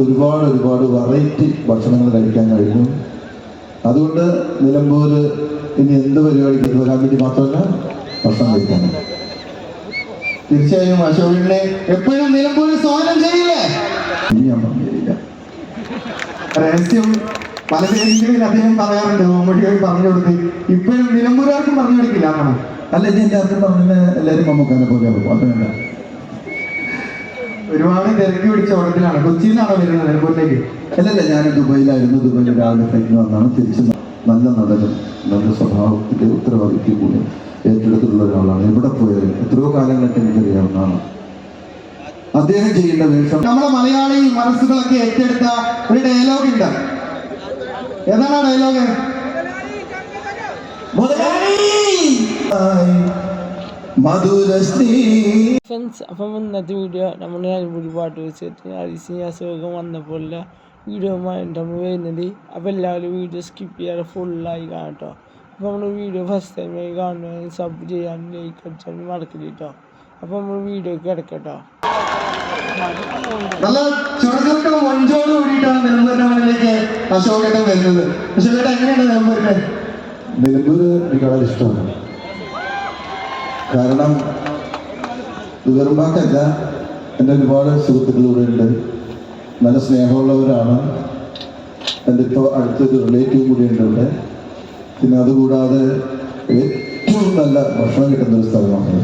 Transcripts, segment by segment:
ഒരുപാട് ഒരുപാട് വെറൈറ്റി ഭക്ഷണങ്ങൾ കഴിക്കാൻ കഴിഞ്ഞു അതുകൊണ്ട് നിലമ്പൂർ ഇനി എന്ത് പരിപാടിക്ക് വരാൻ വേണ്ടി മാത്രമല്ല ഭക്ഷണം കഴിക്കാൻ തീർച്ചയായും അശോകിനെ എപ്പോഴും നിലമ്പൂർ സ്വാഗതം ചെയ്യില്ലേ? ഇനി ഞാൻ പറഞ്ഞില്ല രഹസ്യം പല പേരെങ്കിലും അദ്ദേഹം പറയാറുണ്ട് മമ്മൂട്ടിയായി പറഞ്ഞു കൊടുത്ത്. ഇപ്പോഴും നിലമ്പൂരാർക്കും പറഞ്ഞു കൊടുക്കില്ല എന്നാണ്. അല്ല ഇനി എല്ലാവർക്കും പറഞ്ഞ എല്ലാവരും മമ്മൂക്കാനെ പോലെ വേണ്ട. ഒരുപാട് തിരക്കി പിടിച്ച ഓട്ടത്തിലാണ്. കൊച്ചിയിൽ നിന്നാണോ വരുന്നത്? നിലമ്പൂരിലേക്ക്. അല്ലല്ല ഞാൻ ദുബൈയിലായിരുന്നു. ദുബൈയിൽ രാവിലെ ഫ്ലൈറ്റിന് വന്നാണ് തിരിച്ച് നല്ല നടനും നല്ല സ്വഭാവത്തിന്റെ ഉത്തരവാദിത്വം കൂടി ഏറ്റെടുത്തിട്ടുള്ള ഒരാളാണ്. എവിടെ പോയാലും എത്രയോ കാലങ്ങളൊക്കെ എനിക്കറിയാവുന്നതാണ് അദ്ദേഹം ചെയ്യുന്ന വേഷം. നമ്മുടെ മലയാളി മനസ്സുകളൊക്കെ ഏറ്റെടുത്ത ഒരു ഡയലോഗ് ഉണ്ട്. എന്താണ് ഡയലോഗ് മുതലാളി! ഫ്രണ്ട്സ് അപ്പം ഇന്നത്തെ വീഡിയോ നമ്മുടെ അടിപൊളി പാട്ട് വെച്ചിട്ട് അരിസിന് അസുഖം വന്നപ്പോൾ വീഡിയോ നമ്മൾ വരുന്നത്. അപ്പോൾ എല്ലാവരും വീഡിയോ സ്കിപ്പ് ചെയ്യാതെ ഫുള്ളായി കാണട്ടോ അപ്പോൾ നമ്മൾ വീഡിയോ ഫസ്റ്റ് ടൈമായി കാണുന്നത് സബ് ചെയ്യാൻ ലൈക്ക് അടിച്ചാൽ മറക്കില്ല കേട്ടോ അപ്പോൾ നമ്മൾ വീഡിയോക്ക് കിടക്കട്ടോ നല്ല ചുറുചുറുക്ക മഞ്ചോട് കൂടിയിട്ടാണ് നിലമ്പൂരിന്റെ മുന്നിലേക്ക് അശോകേട്ടൻ വരുന്നത്. അശോകേട്ടൻ എങ്ങനെയാണ് നിലമ്പൂരിന്റെ നിലമ്പൂർ എനിക്ക് വളരെ ഇഷ്ടമാണ്. കാരണം വാക്കല്ല എന്റെ ഒരുപാട് സുഹൃത്തുക്കൾ ഇവിടെ ഉണ്ട്. നല്ല സ്നേഹമുള്ളവരാണ്. എന്റെ ഇപ്പോൾ അടുത്തൊരു റിലേറ്റീവ് കൂടി ഉണ്ട് ഇവിടെ പിന്നെ അതുകൂടാതെ ഏറ്റവും നല്ല ഭക്ഷണം കിട്ടുന്ന ഒരു സ്ഥലമാണ്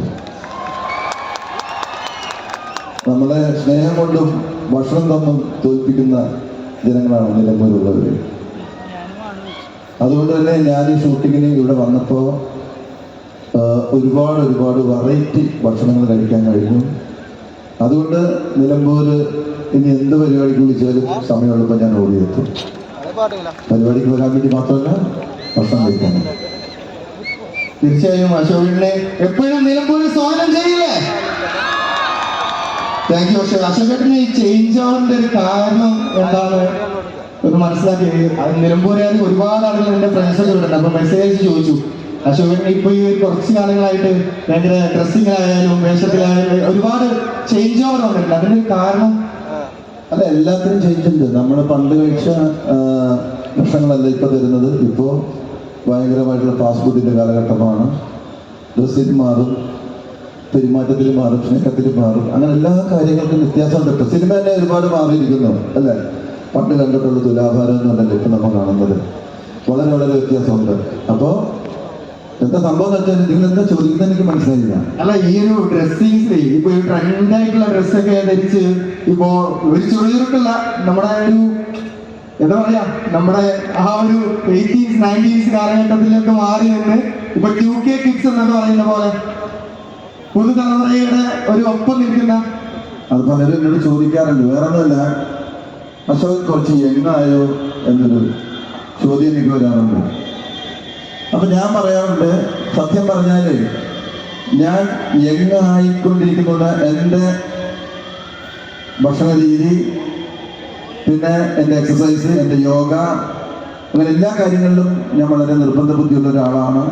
നമ്മളെ സ്നേഹം കൊണ്ടും ഭക്ഷണം തന്നും തോൽപ്പിക്കുന്ന ജനങ്ങളാണ് നിലമ്പൂരുള്ളവർ അതുകൊണ്ട് തന്നെ ഞാൻ ഈ ഷൂട്ടിങ്ങിന് ഇവിടെ വന്നപ്പോൾ ഒരുപാട് ഒരുപാട് വെറൈറ്റി ഭക്ഷണങ്ങൾ കഴിക്കാൻ കഴിഞ്ഞു അതുകൊണ്ട് നിലമ്പൂർ ഇനി എന്ത് പരിപാടിക്ക് വിളിച്ചാലും സമയമുള്ളപ്പോൾ ഞാൻ ഓടിയെത്തും പരിപാടിക്ക് വരാൻ വേണ്ടി മാത്രമല്ല ഭക്ഷണം കഴിക്കാൻ തീർച്ചയായും അശോകിനെ എപ്പോഴും നിലമ്പൂർ സ്വാഗതം ചെയ്യില്ലേ? താങ്ക് യു അശോക് അശോകേട്ടന് ഈ ചേഞ്ച് ആവേണ്ട ഒരു കാരണം എന്താണ്? ഒന്ന് മനസ്സിലാക്കി. അത് നിലമ്പൂരുകാർ ഒരുപാട് ആളുകൾ എന്റെ ഫ്രണ്ട്സൊക്കെ വിടുന്നുണ്ട് ഉണ്ട്. അപ്പൊ മെസ്സേജ് ചോദിച്ചു. അശോകൻ ഇപ്പൊ ഈ കുറച്ച് കാലങ്ങളായിട്ട് ഭയങ്കര ഡ്രസ്സിങ്ങിലായാലും വേഷത്തിലായാലും ഒരുപാട് ചേഞ്ച് ഓവർ വന്നിട്ടുണ്ട്. അതിന് കാരണം അല്ല എല്ലാത്തിനും ചേഞ്ച് ഉണ്ട്. നമ്മൾ പണ്ട് കഴിച്ച ഭക്ഷണങ്ങളല്ല ഇപ്പൊ തരുന്നത് ഇപ്പോ ഭയങ്കരമായിട്ടുള്ള ഫാസ്റ്റ് ഫുഡിന്റെ കാലഘട്ടമാണ്. ഡ്രസ്സിൽ മാറും പെരുമാറ്റത്തിൽ മാറും സ്നേഹത്തിൽ മാറും. അങ്ങനെ എല്ലാ കാര്യങ്ങൾക്കും വ്യത്യാസമുണ്ട്. ഇപ്പൊ സിനിമ തന്നെ ഒരുപാട് മാറിയിരിക്കുന്നു അല്ലേ? പണ്ട് കണ്ടിട്ടുള്ള തുലാഭാരം എന്നല്ലല്ലോ ഇപ്പം നമ്മൾ കാണുന്നത്? വളരെ വളരെ വ്യത്യാസമുണ്ട്. അപ്പോൾ എന്താ സംഭവം എന്ന് വെച്ചാൽ നിങ്ങൾ എന്താ ചോദിക്കുന്നത് എനിക്ക് മനസ്സിലായില്ല. അല്ല ഈ ഒരു ഡ്രസ്സിങ് ഇപ്പൊ ഈ ട്രെൻഡ് ആയിട്ടുള്ള ഡ്രസ്സൊക്കെ ധരിച്ച് ഇപ്പോ ഒരു ചുറുചുറുക്കുള്ള നമ്മുടെ ഒരു എന്താ പറയാ നമ്മുടെ ആ ഒരു എയ്റ്റീസ് നയന്റീസ് കാലഘട്ടത്തിലൊക്കെ മാറി നിന്ന് ഇപ്പൊ ടു കെ കിഡ്സ് എന്നൊക്കെ പറയുന്ന പോലെ പുതുതലമുറയുടെ ഒരു ഒപ്പം നിൽക്കുന്ന അത് പലരും എന്നോട് ചോദിക്കാറുണ്ട്. വേറെ ഒന്നുമല്ല അശോകൻ കുറച്ച് യങ്ങായോ എന്നൊരു ചോദ്യം എനിക്ക് വരാറുണ്ട്. അപ്പൊ ഞാൻ പറയാറുണ്ട് സത്യം പറഞ്ഞാൽ ഞാൻ യങ് ആയിക്കൊണ്ടിരിക്കുന്ന എന്റെ ഭക്ഷണ രീതി പിന്നെ എന്റെ എക്സസൈസ് എന്റെ യോഗ അങ്ങനെ എല്ലാ കാര്യങ്ങളിലും ഞാൻ വളരെ നിർബന്ധ ബുദ്ധിയുള്ള ഒരാളാണ്.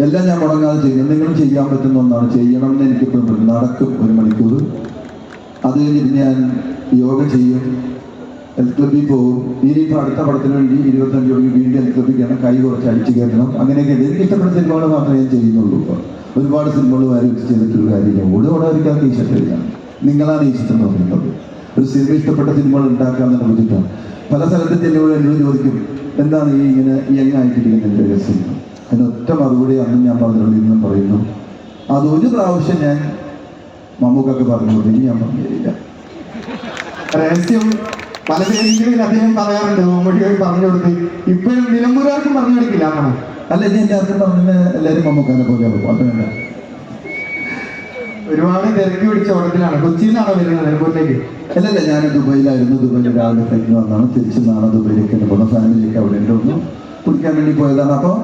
എല്ലാം ഞാൻ മുടങ്ങാതെ ചെയ്യും. എന്തെങ്കിലും ചെയ്യാൻ പറ്റുന്ന ഒന്നാണ് ചെയ്യണം എന്ന് എനിക്കിപ്പോഴും നടക്കും ഒരു മണിക്കൂർ. അത് കഴിഞ്ഞിട്ട് ഞാൻ യോഗ ചെയ്യും. ഹെൽത്ത് ക്ലബിൽ പോകും. ഇനിയിപ്പോൾ അടുത്ത പടത്തിന് വേണ്ടി ഇരുപത്തഞ്ച് മണിക്ക് വീണ്ടും എൽ ക്ലബിക്കാണ് കൈ കുറച്ച് അടിച്ചു കയറ്റണം അങ്ങനെയൊക്കെ. എനിക്ക് ഇഷ്ടപ്പെട്ട സിനിമകൾ മാത്രമേ ഞാൻ ചെയ്യുന്നുള്ളൂ. ഇപ്പോൾ ഒരുപാട് സിനിമകൾ വാരി വെച്ച് ചെയ്തിട്ടൊരു കാര്യമില്ല. ഓടി ഓടാതിരിക്കാത്ത ഇഷ്ടമില്ല. നിങ്ങളാണ് ഇഷ്ടം ചിത്രം പറയുന്നത് ഒരു സിനിമ ഇഷ്ടപ്പെട്ട സിനിമകൾ ഉണ്ടാക്കാമെന്ന് പറഞ്ഞിട്ടാണ്. പല സ്ഥലത്തും ചെല്ലുമ്പോൾ എന്നോട് ചോദിക്കും എന്താണ് ഈ ഇങ്ങനെ യങ്ങായിട്ടിരിക്കുന്ന ആയിട്ടിരിക്കുന്നതിന്റെ രസം അതിനൊറ്റ മറുപടി അന്നും ഞാൻ പറഞ്ഞിട്ടുണ്ട് ഇന്നും പറയുന്നു. അതൊരു പ്രാവശ്യം ഞാൻ മമ്മൂക്കൊക്കെ പറഞ്ഞു ഇനി ഞാൻ പറഞ്ഞു തരില്ല രഹസ്യം പല രീതിയിൽ അദ്ദേഹം പറയാറുണ്ട് മമ്മൂട്ടിയോട് പറഞ്ഞു കൊടുത്ത് ഇപ്പോഴും നിലമ്പൂരാർക്കും പറഞ്ഞു കൊടുക്കില്ല അങ്ങനെ അല്ല ഇനി അർത്ഥം പറഞ്ഞ എല്ലാവരും മമ്മൂക്കാനെ പോലെ ആവും അത് വേണ്ട. ഒരുപാട് തിരക്ക് പിടിച്ച ഓട്ടത്തിലാണ് കൊച്ചിയിൽ നിന്നാണോ വരുന്നത് നിലമ്പൂരിലേക്ക്? അല്ലല്ല ഞാൻ ദുബൈയിലായിരുന്നു. ദുബൈയിൽ രാവിലെ ഫ്ലൈറ്റിന് വന്നാണ്. തിരിച്ചു നാളെ ദുബൈയിലേക്ക് എന്റെ പോകുന്ന ഫാമിലിയൊക്കെ അവിടെ ഉണ്ട്. വന്നു കുടിക്കാൻ വേണ്ടി പോയതാണ്. അപ്പോൾ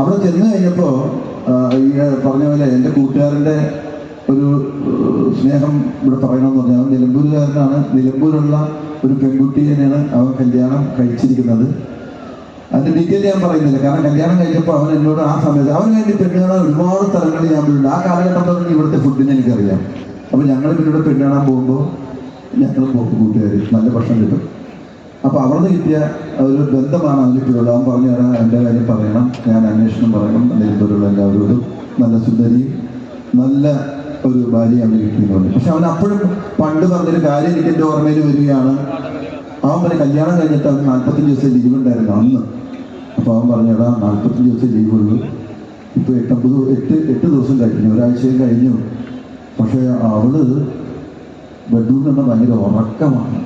അവിടെ ചെന്ന് കഴിഞ്ഞപ്പോൾ ഈ പറഞ്ഞ പോലെ എന്റെ കൂട്ടുകാരന്റെ ഒരു സ്നേഹം ഇവിടെ പറയണമെന്ന് പറഞ്ഞാൽ നിലമ്പൂരുകാരനാണ്. നിലമ്പൂരുള്ള ഒരു പെൺകുട്ടിയെയാണ് അവൻ കല്യാണം കഴിച്ചിരിക്കുന്നത്. അതിന്റെ ഡീറ്റെയിൽ ഞാൻ പറയുന്നില്ല. കാരണം കല്യാണം കഴിഞ്ഞപ്പോൾ അവൻ എന്നോട് ആ സമയത്ത് അവന് വേണ്ടി പെണ്ണുകാണാൻ ഒരുപാട് സ്ഥലങ്ങളിൽ ഞാൻ പോയിട്ടുണ്ട്. ആ കാലഘട്ടം തുടങ്ങി ഇവിടുത്തെ ഫുഡിനെ എനിക്കറിയാം. അപ്പോൾ ഞങ്ങൾ പിന്നീട് പെണ്ണുകാണാൻ പോകുമ്പോൾ ഞങ്ങൾ പോക്ക് കൂട്ടുകാർ നല്ല ഭക്ഷണം കിട്ടും. അപ്പോൾ അവിടെ കിട്ടിയ ഒരു ബന്ധമാണ് അവനിപ്പോഴുള്ളത് അവൻ പറഞ്ഞു തരാം എന്റെ കാര്യം പറയണം. ഞാൻ അന്വേഷണം പറയണം. നിലമ്പൂരുള്ള എല്ലാവരോടും നല്ല സുന്ദരിയും നല്ല ഒരു ഭാര്യ അവന് കിട്ടിയെന്നുണ്ട് പക്ഷെ അവൻ അപ്പോഴും പണ്ട് പറഞ്ഞൊരു കാര്യം എനിക്ക് എന്റെ ഓർമ്മയിൽ വരികയാണ്. അവൻ പറഞ്ഞ കല്യാണം കഴിഞ്ഞിട്ട് അവൻ നാൽപ്പത്തഞ്ച് ദിവസം ലീവ് ഉണ്ടായിരുന്നു അന്ന്. അപ്പോൾ അവൻ പറഞ്ഞടാ നാൽപ്പത്തഞ്ച് ദിവസം ലീവ് ഉള്ളൂ. ഇപ്പോൾ എട്ടമ്പത് എട്ട് എട്ട് ദിവസം കഴിഞ്ഞു. ഒരാഴ്ചയും കഴിഞ്ഞു. പക്ഷേ അവൾ ബെഡ്റൂമിൽ നിന്ന് ഭയങ്കര ഉറക്കമാണ്.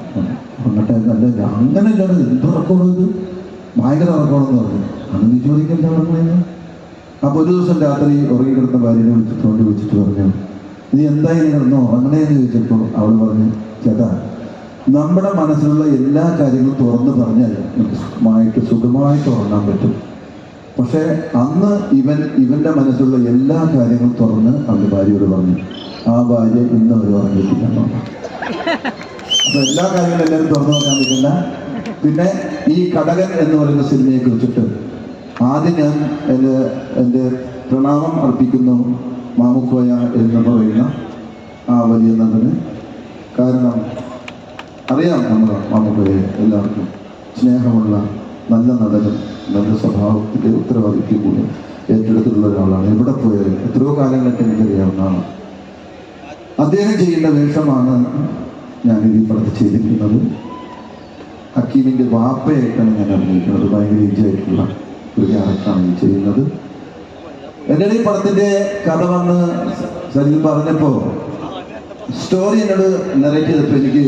എന്നിട്ട് അല്ല അങ്ങനെ ഇല്ലാണ്ട് എന്ത് ഉറക്കമുള്ളത് ഭയങ്കര ഉറക്കമാണെന്ന് പറഞ്ഞു. അന്ന് നീ ചോദിക്കണ്ട അപ്പൊ ഒരു ദിവസം രാത്രി ഉറങ്ങി കിടന്ന ഭാര്യനെ വിളിച്ചിട്ട് വിളിച്ചിട്ട് പറഞ്ഞു നീ എന്തായി കിടന്നോ അങ്ങനെയെന്ന് ചോദിച്ചപ്പോൾ അവൾ പറഞ്ഞു ചേട്ടാ നമ്മുടെ മനസ്സിലുള്ള എല്ലാ കാര്യങ്ങളും തുറന്നു പറഞ്ഞാൽ സുഖമായിട്ട് സുഖമായിട്ട് ഉറങ്ങാൻ പറ്റും. പക്ഷേ അന്ന് ഇവൻ ഇവന്റെ മനസ്സിലുള്ള എല്ലാ കാര്യങ്ങളും തുറന്ന് അവന്റെ ഭാര്യയോട് പറഞ്ഞു ആ ഭാര്യ ഇന്ന് അവർ എന്നാണ്. അപ്പൊ എല്ലാ കാര്യങ്ങളും എല്ലാവരും തുറന്നു പറയാൻ പറ്റില്ല. പിന്നെ ഈ കടകൻ എന്ന് പറയുന്ന സിനിമയെ കുറിച്ചിട്ട് ആദ്യം ഞാൻ എന്റെ എന്റെ പ്രണാമം അർപ്പിക്കുന്നു. മാമുക്കോയ എന്ന് പറയുന്ന ആ വലിയ നടന്. കാരണം അറിയാം നമ്മുടെ മാമക്കോയെ എല്ലാവർക്കും. സ്നേഹമുള്ള നല്ല നടനും നല്ല സ്വഭാവത്തിന്റെ ഉത്തരവാദിത്യം കൂടി ഏറ്റെടുത്തിട്ടുള്ള ഒരാളാണ്. എവിടെ പോയാലും എത്രയോ കാലങ്ങളൊക്കെ എനിക്കറിയാവുന്ന ആളാണ് അദ്ദേഹം ചെയ്യേണ്ട വേഷമാണ് ഇതിൽ പടത്തിൽ ചെയ്തിരിക്കുന്നത് ഹക്കീമിന്റെ വാപ്പയായിട്ടാണ് ഞാൻ അഭിനയിക്കുന്നത്. ഭയങ്കര ഇഞ്ചായിട്ടുള്ള ഒരു ക്യാരക്ടറാണ് ഈ ചെയ്യുന്നത്. എന്റെ ഈ പടത്തിന്റെ കഥ വന്ന് സരിൽ പറഞ്ഞപ്പോ സ്റ്റോറി എന്നോട് നിറയ്ക്ക് ചെയ്തപ്പോ എനിക്ക്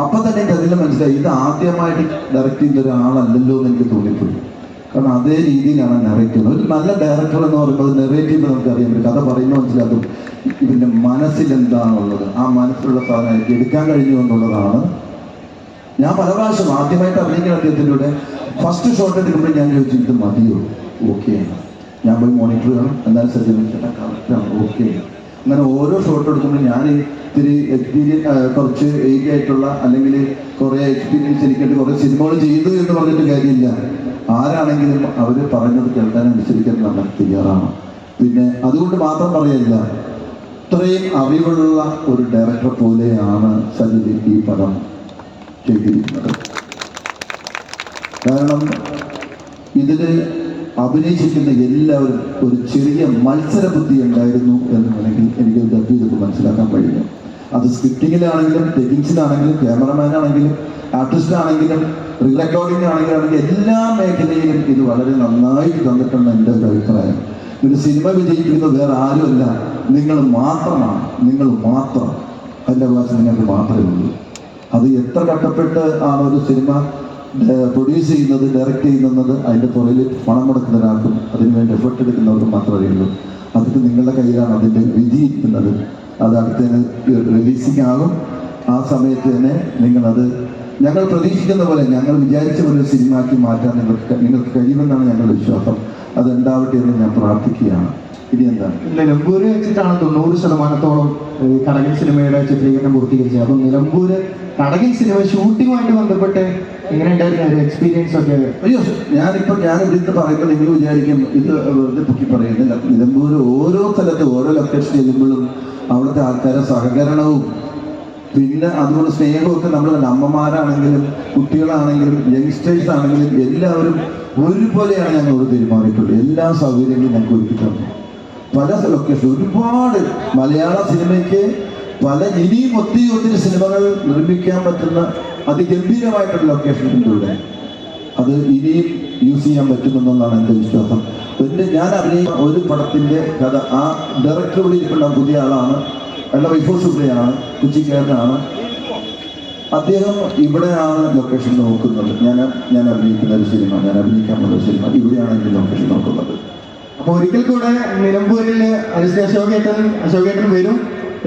അപ്പൊ തന്നെ എനിക്ക് മനസ്സിലായി ഇത് ആദ്യമായിട്ട് ഡയറക്റ്റ് ചെയ്ത ഒരാളല്ലല്ലോ എന്ന് എനിക്ക് തോന്നിപ്പോയി. കാരണം അതേ രീതിയിലാണ് നിറയ്ക്കുന്നത് ഒരു നല്ല ഡയറക്ടർ എന്ന് പറയുമ്പോൾ നെറേറ്റ് ചെയ്യുമ്പോൾ നമുക്കറിയാം ഒരു കഥ പറയുന്ന മനസ്സിലാക്കും ഇതിന്റെ മനസ്സിൽ എന്താണുള്ളത്. ആ മനസ്സിലുള്ള സാധനം എനിക്ക് എടുക്കാൻ കഴിഞ്ഞു എന്നുള്ളതാണ്. ഞാൻ പല പ്രാവശ്യം ആദ്യമായിട്ട് അഭിനയിക്കുന്ന അദ്ദേഹത്തിന്റെ ഫസ്റ്റ് ഷോട്ട് എടുക്കുമ്പോൾ ഞാൻ ചോദിച്ചു ഇത് മതിയോ? ഓക്കെ ഞാൻ പോയി മോണിറ്റർ ചെയ്യണം എന്നാലും സജ്ജന കറക്റ്റാണ് ഓക്കെ അങ്ങനെ ഓരോ ഷോട്ട് എടുക്കുമ്പോൾ ഞാൻ ഇത്തിരി എക്സ്പീരിയൻസ് കുറച്ച് ഏജ് ആയിട്ടുള്ള അല്ലെങ്കിൽ കുറേ എക്സ്പീരിയൻസ് എനിക്കായിട്ട് കുറേ സിനിമകൾ ചെയ്തു എന്ന് പറഞ്ഞിട്ട് കാര്യമില്ല. ആരാണെങ്കിലും അവർ പറഞ്ഞത് കേൾക്കാൻ അനുസരിക്കാൻ നമ്മൾ തയ്യാറാണ്. പിന്നെ അതുകൊണ്ട് മാത്രം പറയല്ല ഇത്രയും അറിവുള്ള ഒരു ഡയറക്ടർ പോലെയാണ് സജിതി ഈ പടം ചെയ്തിരിക്കുന്നത്. കാരണം ഇതിൽ അഭിനയിച്ചിരിക്കുന്ന എല്ലാവരും ഒരു ചെറിയ മത്സര ബുദ്ധി ഉണ്ടായിരുന്നു എന്ന് വേണമെങ്കിൽ എനിക്ക് ഡബ് ചെയ്തിട്ട് മനസ്സിലാക്കാൻ കഴിയും. അത് സ്ക്രിപ്റ്റിങ്ങിലാണെങ്കിലും ടെക്കിങ്സിലാണെങ്കിലും ക്യാമറമാൻ ആണെങ്കിലും ആർട്ടിസ്റ്റ് ആണെങ്കിലും റെക്കോർഡിംഗ് ആണെങ്കിലും എല്ലാ മേഖലയിലും ഇത് വളരെ നന്നായി തന്നിട്ടുണ്ട് എന്റെ ഒരു അഭിപ്രായം. ഒരു സിനിമ വിജയിക്കുന്നത് വേറെ ആരുമല്ല നിങ്ങൾ മാത്രമാണ് നിങ്ങൾ മാത്രം. അതിന്റെ ഭാഷ നിങ്ങൾക്ക് മാത്രമേ ഉള്ളൂ. അത് എത്ര കട്ടപ്പെട്ട് ആണ് ഒരു സിനിമ പ്രൊഡ്യൂസ് ചെയ്യുന്നത് ഡയറക്റ്റ് ചെയ്യുന്നത് അതിന്റെ പുറകിൽ പണം മുടക്കുന്ന അതിന് വേണ്ടി എഫർട്ട് എടുക്കുന്നവർക്കും മാത്രമേ ഉള്ളൂ അതൊക്കെ നിങ്ങളുടെ കയ്യിലാണ്. അതിന്റെ വിധി ഇരിക്കുന്നത് അത് അടുത്തതിന് റിലീസിംഗ് ആകും. ആ സമയത്ത് തന്നെ നിങ്ങളത് ഞങ്ങൾ പ്രതീക്ഷിക്കുന്ന പോലെ ഞങ്ങൾ വിചാരിച്ച പോലെ സിനിമ സിനിമയാക്കി മാറ്റാൻ നിങ്ങൾക്ക് നിങ്ങൾക്ക് കഴിയുമെന്നാണ് ഞങ്ങളുടെ വിശ്വാസം. അത് ഉണ്ടാവട്ടെ എന്ന് ഞാൻ പ്രാർത്ഥിക്കുകയാണ്. ഇനി എന്താണ് നിലമ്പൂര് വെച്ചിട്ടാണ് തൊണ്ണൂറ് ശതമാനത്തോളം കടകൻ സിനിമയുടെ ചിത്രീകരണം പൂർത്തീകരിച്ചത്. അപ്പം നിലമ്പൂര് കടകൻ സിനിമ ഷൂട്ടിങ്ങുമായിട്ട് ബന്ധപ്പെട്ട് ഒരു ഒക്കെ? അയ്യോ ഞാൻ ഇവിടുന്ന് പറയുമ്പോൾ നിങ്ങൾ വിചാരിക്കും ഇത് വെറുതെ പൊക്കി പറയുന്നില്ല. നിലമ്പൂർ ഓരോ സ്ഥലത്ത് ഓരോ ലൊക്കേഷൻ ചെല്ലുമ്പോഴും അവിടുത്തെ ആൾക്കാരെ സഹകരണവും പിന്നെ അതുപോലെ സ്നേഹമൊക്കെ നമ്മൾ അമ്മമാരാണെങ്കിലും കുട്ടികളാണെങ്കിലും യങ്സ്റ്റേഴ്സ് ആണെങ്കിലും എല്ലാവരും ഒരുപോലെയാണ് ഞങ്ങളോട് പെരുമാറിയിട്ടുള്ളത്. എല്ലാ സൗകര്യങ്ങളും ഞങ്ങൾക്ക് ഒരുക്കി പല ലൊക്കേഷൻ ഒരുപാട് മലയാള സിനിമയ്ക്ക് പല ഇനിയും ഒത്തിരി ഒത്തിരി സിനിമകൾ നിർമ്മിക്കാൻ പറ്റുന്ന അതിഗംഭീരമായിട്ടുള്ള ലൊക്കേഷനിലൂടെ അത് ഇനിയും യൂസ് ചെയ്യാൻ പറ്റുമെന്നുള്ളതാണ് എന്റെ വിശ്വാസം. പിന്നെ ഞാൻ അഭിനയിച്ച ഒരു പടത്തിന്റെ കഥ ആ ഡയറക്ടർ ഇരിക്കുന്ന പുതിയ ആളാണ്. അയാളുടെ വൈഫോ സുബ്രയാണ് കുച്ചിക്കാരനാണ് അദ്ദേഹം ഇവിടെയാണ് ലൊക്കേഷൻ നോക്കുന്നത്. ഞാൻ ഞാൻ അഭിനയിക്കുന്ന ഒരു സിനിമ ഞാൻ അഭിനയിക്കാൻ പോകുന്ന ഒരു സിനിമ ഇവിടെയാണ് എന്റെ ലൊക്കേഷൻ നോക്കുന്നത്. അപ്പോൾ ഒരിക്കൽ കൂടെ നിലമ്പൂരിൽ അശോകേട്ടൻ അശോകേട്ടൻ വരും.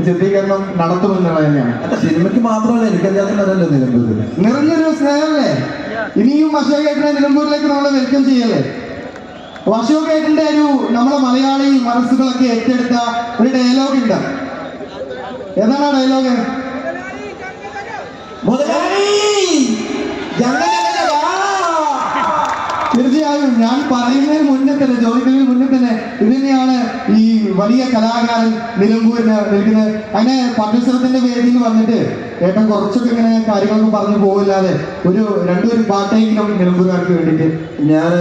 ചിത്രീകരണം നടത്തുമെന്നുള്ളത് തന്നെയാണ്. സിനിമയ്ക്ക് മാത്രമല്ല എനിക്കല്ലാത്തവരല്ലോ നിലമ്പൂർ നിറഞ്ഞൊരു സ്നേഹമല്ലേ? ഇനിയും അശോകേട്ടനെ നിലമ്പൂരിലേക്ക് നമ്മൾ വെൽക്കം ചെയ്യല്ലേ? അശോകേട്ടന്റെ ഒരു നമ്മളെ മലയാളി മനസ്സുകളൊക്കെ ഏറ്റെടുത്ത ഒരു ഡയലോഗ് ഉണ്ട്. ഏതാണ് ആ ഡയലോഗ് തീർച്ചയായും ഞാൻ പറയുന്നതിന് മുന്നേ തന്നെ ചോദിക്കുന്നതിന് മുന്നേ തന്നെ ഇത് തന്നെയാണ് ഈ വലിയ കലാകാരൻ നിലമ്പൂരിന് നിൽക്കുന്നത്. അങ്ങനെ പട്ടുത്സവത്തിന്റെ വേദിയിൽ വന്നിട്ട് ഏട്ടൻ കുറച്ചൊക്കെ ഇങ്ങനെ കാര്യങ്ങളൊക്കെ പറഞ്ഞു പോകില്ലാതെ ഒരു രണ്ടൊരു പാട്ടെങ്കിലും നിലമ്പൂരുകാർക്ക് വേണ്ടിട്ട് ഞാൻ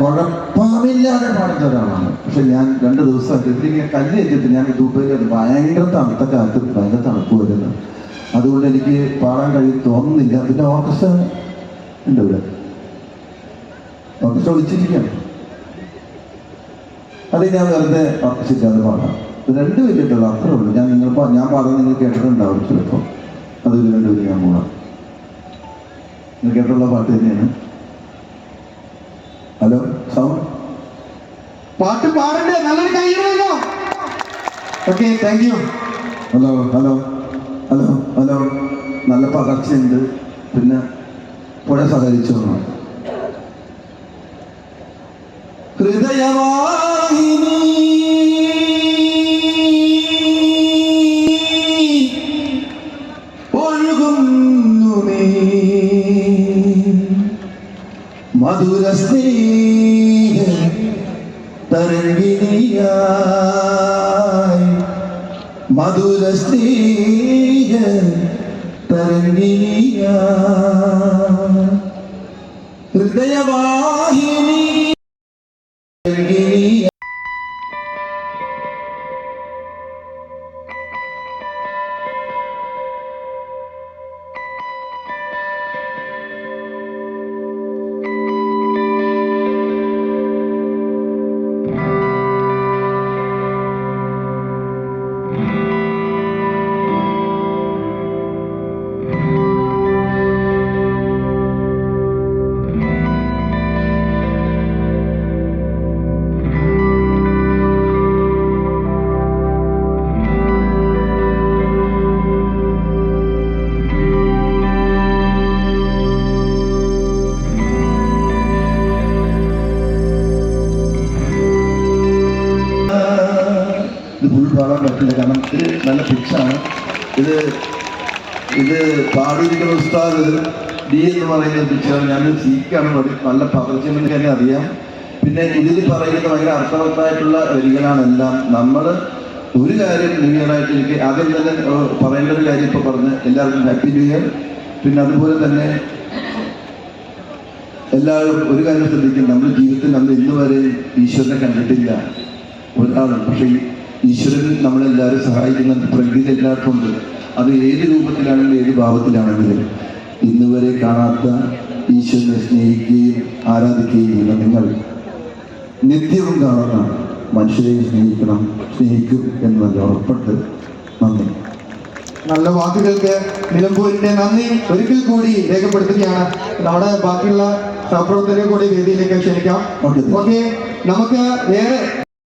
കുഴപ്പമില്ലാതെ പാടുന്ന ഒരാളാണ് പക്ഷെ ഞാൻ രണ്ട് ദിവസമായിട്ട് ഇതിലിങ്ങനെ കല്ല് വെച്ചിട്ട് ഞാൻ ദുബൈയിൽ ഭയങ്കര തണുത്ത കാലത്ത് ഭയങ്കര തണുപ്പ് വരുന്നു. അതുകൊണ്ട് എനിക്ക് പാടാൻ കഴിയും തോന്നുന്നില്ല. പിന്നെ ഓർക്കസ്ട്ര ഉണ്ട് ഇവിടെ ഓർക്കസ്ട്ര വിളിച്ചിരിക്കുകയാണ് അത് ഞാൻ വെറുതെ ശരിയാതെ പാടാം. രണ്ട് പേരിട്ടുള്ളൂ അത്രേ ഉള്ളൂ. ഞാൻ നിങ്ങൾ ഞാൻ പറഞ്ഞ നിങ്ങൾ കേട്ടിട്ടുണ്ടാവും ചിലപ്പോൾ. അതൊരു രണ്ട് വലിയ ഞാൻ പോകാം നിങ്ങൾ കേട്ടുള്ള പാട്ട് തന്നെയാണ്. ഹലോ സൗണ്ട് പാട്ട് പാടണ്ടേ? നല്ലൊരു കൈയ്യല്ലോ okay thank you hello hello hello hello. നല്ല പകർച്ചയുണ്ട്. പിന്നെ പുഴ സഹകരിച്ചു മധുര സ്നേഹ തരംഗിനിയായി മധുര സ്നേഹ തരംഗിണിയായി എന്ന് പറയുന്ന ഞാൻ സീക്കാണ് നല്ല പകർച്ചെന്ന് തന്നെ അറിയാം. പിന്നെ ഇതിൽ പറയുന്നത് ഭയങ്കര അർത്ഥവത്തായിട്ടുള്ള വരികളാണ് എല്ലാം. നമ്മൾ ഒരു കാര്യം ന്യൂ ആയിട്ട് എനിക്ക് ആദ്യം തന്നെ പറയേണ്ട ഒരു കാര്യം ഇപ്പോൾ പറഞ്ഞ് എല്ലാവർക്കും ഹാപ്പി ന്യൂ ഇയർ പിന്നെ അതുപോലെ തന്നെ എല്ലാവരും ഒരു കാര്യം ശ്രദ്ധിക്കും. നമ്മുടെ ജീവിതത്തിൽ നമ്മൾ ഇന്ന് വരെ ഈശ്വരനെ കണ്ടിട്ടില്ല. ഒരാളും പക്ഷേ ഈശ്വരൻ നമ്മളെല്ലാവരും സഹായിക്കുന്ന പ്രകൃതി എല്ലാവർക്കും ഉണ്ട്. അത് ഏത് രൂപത്തിലാണെങ്കിലും ഏത് ഭാവത്തിലാണെങ്കിലും. ഇന്ന് വരെ കാണാത്ത ഈശ്വരനെ സ്നേഹിക്കുകയും ആരാധിക്കുകയും ചെയ്യുന്ന നിങ്ങൾ നിത്യവും കാണുന്ന മനുഷ്യരെ സ്നേഹിക്കണം സ്നേഹിക്കും എന്ന് നല്ല ഉറപ്പുണ്ട്. നന്ദി. നല്ല വാക്കുകൾക്ക് നിലമ്പൂരിന്റെ നന്ദി ഒരിക്കൽ കൂടി രേഖപ്പെടുത്തുകയാണ്. നമ്മുടെ ബാക്കിയുള്ള സഹപ്രവർത്തകരെ കൂടി വേദിയിലേക്ക് ക്ഷണിക്കാം. ഓക്കെ. നമുക്ക് വേറെ